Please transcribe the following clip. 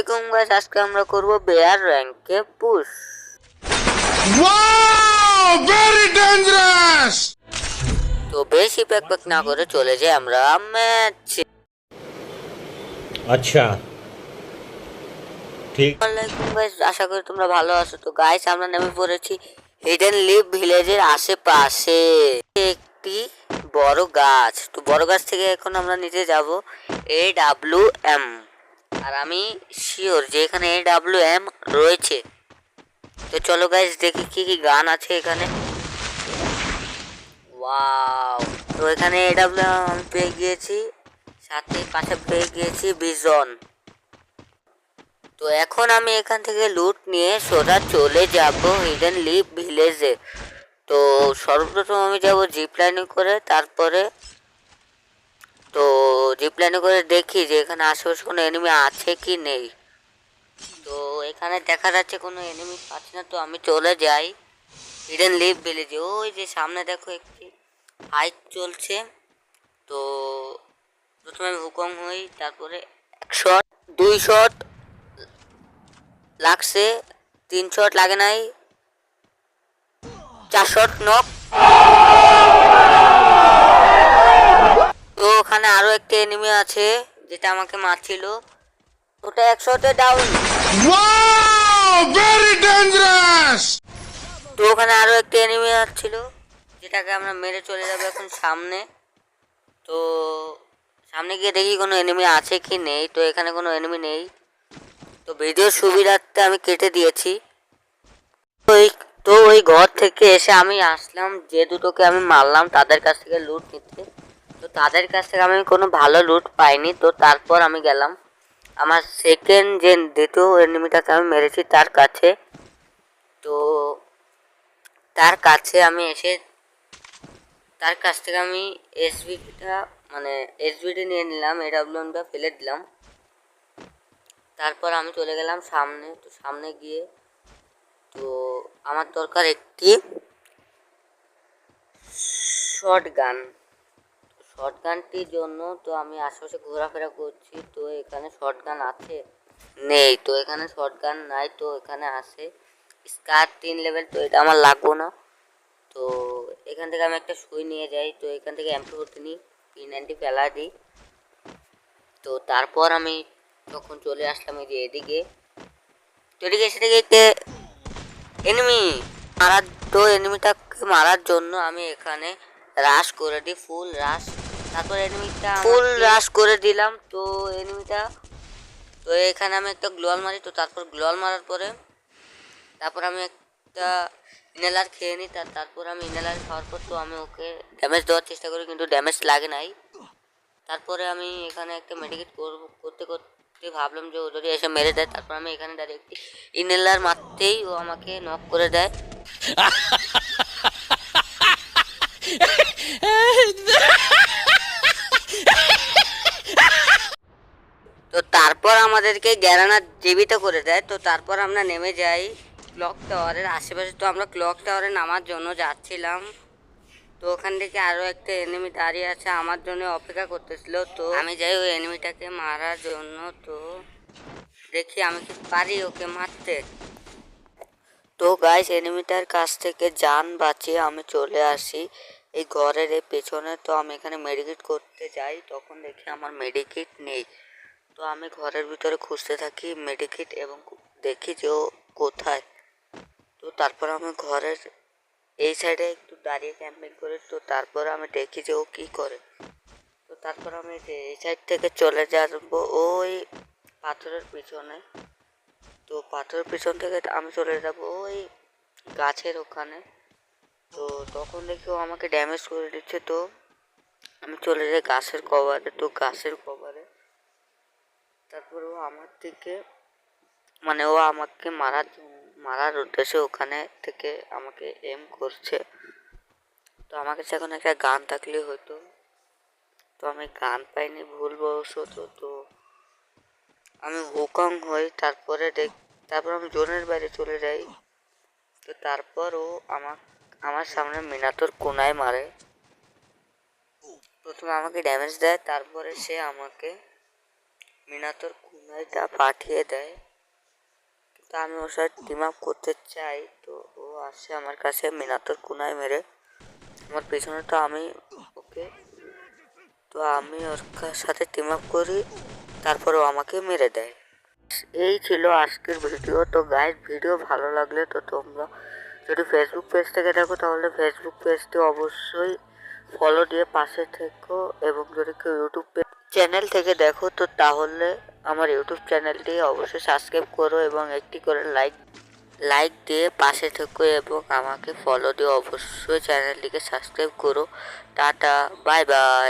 আলাইকুম গাইস আজকে আমরা করব বেয়ার র্যাঙ্কে পুশ ওয়াও ভেরি ডेंजरस তো বেশি প্যাক প্যাক না করে চলে যাই আমরা ম্যাচ আচ্ছা। ঠিক। আলাইকুম গাইস আশা করি তোমরা ভালো আছো। তো গাইস আমরা নেমে পড়েছি হিডেন লিভ ভিলেজের আশেপাশে। একটি বড় গাছ। তো বড় গাছ থেকে এখন আমরা নিচে যাব। এ ডাব্লিউ এম আর আমি শিওর যে এখানে এ ডাব্লিউ এম রয়েছে। তো চলো গাইস দেখি কি কি গান আছে এখানে। ওয়াও তো এখানে এ ডাব্লিউ এম আমি পেয়ে গিয়েছি, সাথে পাশে পেয়ে গিয়েছি বিজন তো এখন আমি এখান থেকে লুট নিয়ে সোজা চলে যাব হিডেন লিভ ভিলেজে তো সর্বপ্রথম আমি যাব জিপ লাইনে করে, তারপরে তো জিপ করে দেখি যে এখানে আশেপাশে কোনো এনিমি আছে কি নেই। তো এখানে দেখা যাচ্ছে কোনো এনিমি পাচ্ছি না, তো আমি চলে যাই। হিডেন লিভ ভিলেজে ওই যে সামনে দেখো একটি ফাইট চলছে। তো প্রথমে আমি হুকং হই, তারপরে এক শট দুই শট লাগছে, তিন শট লাগে নাই, চার শট নক তো ওখানে আরও একটা এনিমি আছে যেটা আমাকে মারছিল। ওটা এক শটে ডাউন! তো ওখানে আরও একটা এনিমি আসছিল যেটাকে আমরা মেরে চলে যাব এখন সামনে। তো সামনে গিয়ে দেখি কোনো এনিমি আছে কি নেই তো এখানে কোনো এনিমি নেই। তো ভিডিওর সুবিধার্থে আমি কেটে দিয়েছি। ওই তো ওই ঘর থেকে এসে আমি আসলাম যে দুটোকে আমি মারলাম তাদের কাছ থেকে লুট নিতে। তো তাদের কাছ থেকে আমি কোনো ভালো লুট পাইনি। তো তারপর আমি গেলাম। আমার সেকেন্ড যে দ্বিতীয় এনিমিটাকে আমি মেরেছি তার কাছে। তো তার কাছে আমি এসে, তার কাছ থেকে আমি এসবিটা মানে এসবিটি নিয়ে নিলাম এডাব্লিউএমটা ফেলে দিলাম। তারপর আমি চলে গেলাম সামনে, তো সামনে গিয়ে, তো আমার দরকার একটি শর্ট গান শর্ট গানটির জন্য তো আমি আশেপাশে ঘোরাফেরা করছি, তো এখানে শর্ট গান আছে? নেই, তো এখানে শর্ট গান নাই, তো এখানে আছে স্কার তিন লেভেল, তো এটা আমার লাগবো না। তো এখান থেকে আমি একটা সুই নিয়ে যাই, তো এখান থেকে এমপি করতে নিই পি নাইনটি ফেলা দিই। তো তারপর আমি তখন চলে আসলাম এই যে এদিকে, তো এদিকে এসে একটা এনিমি মারার, তো এনিমিটাকে মারার জন্য আমি এখানে রাশ করে দিই ফুল রাশ তারপর এনিমিটা ফুল রাশ করে দিলাম তো এনিমিটা তো এখানে আমি একটা গ্লোয়াল মারি তো তারপর গ্লোয়াল মারার পরে তারপর আমি একটা ইনেলার খেয়ে নিই তার তারপর আমি ইনেলার খাওয়ার পর তো আমি ওকে ড্যামেজ দেওয়ার চেষ্টা করি কিন্তু ড্যামেজ লাগে নাই। তারপরে আমি এখানে একটা মেডিকেট করব করতে করতে ভাবলাম যে ও যদি এসে মেরে দেয় তারপর আমি এখানে ডাইরেক্ট ইনেলার মারতেই ও আমাকে নক করে দেয়। আমাদেরকে গ্যারানা জীবিত করে দেয়। তো তারপর আমরা নেমে যাই ক্লক টাওয়ারের আশেপাশে। তো আমরা ক্লক টাওয়ারে নামার জন্য যাচ্ছিলাম। তো ওখান থেকে আরও একটা এনিমি দাঁড়িয়ে আছে, আমার জন্য অপেক্ষা করতেছিল। তো আমি যাই ওই এনিমিটাকে মারার জন্য। তো দেখি আমি কি পারি ওকে মারতে। তো গাইস এনিমিটার কাছ থেকে যান বাঁচিয়ে আমি চলে আসি এই ঘরের এই পেছনে। তো আমি এখানে মেডিকেট করতে যাই। তখন দেখি আমার মেডিকেট নেই। তো আমি ঘরের ভিতরে খুঁজতে থাকি মেডিকেট এবং দেখি যে ও কোথায়। তো তারপর আমি ঘরের এই সাইডে একটু দাঁড়িয়ে ক্যাম্পিং করে, তো তারপর আমি দেখি যে ও কী করে। তো তারপর আমি এই সাইড থেকে চলে যাব, ওই পাথরের পিছনে। তো পাথরের পিছন থেকে আমি চলে যাব ওই গাছের ওখানে। তো তখন দেখি ও আমাকে ড্যামেজ করে দিচ্ছে, তো আমি চলে যাই গাছের কভারে তো গাছের কভারে তারপর ও আমার থেকে মানে ও আমাকে মারার মারার উদ্দেশ্যে ওখানে থেকে আমাকে এম করছে। তো আমার কাছে এখন একটা গান থাকলে হতো। তো আমি গান পাইনি ভুলবশত তো আমি হুকং হই, তারপরে দেখ, তারপর আমি জোনের বাইরে চলে যাই। তো তারপর ও আমার আমার সামনে মিনাতোর কোনায় মারে। প্রথমে আমাকে ড্যামেজ দেয়, তারপরে সে আমাকে মিনাতর কুনাইটা পাঠিয়ে দেয়। কিন্তু আমি ওর সাথে টিম আপ করতে চাই, তো ও আসে আমার কাছে মিনাতর কুনাই মেরে। আমার পেছনে তো আমি, ওকে। তো আমি ওর সাথে টিম আপ করি, তারপর ও আমাকে মেরে দেয়। এই ছিল আজকের ভিডিও। তো গাইড ভিডিও ভালো লাগলে তো তোমরা যদি ফেসবুক পেজ থেকে দেখো, তাহলে ফেসবুক পেজটি অবশ্যই ফলো দিয়ে পাশে থেকো এবং যদি কেউ ইউটিউব চ্যানেল থেকে দেখো, তো তাহলে আমার ইউটিউব চ্যানেলটি অবশ্যই সাবস্ক্রাইব করো এবং একটি করে লাইক লাইক দিয়ে পাশে থেকো এবং আমাকে ফলো দিয়ে অবশ্যই চ্যানেলটিকে সাবস্ক্রাইব করো। Tata bye bye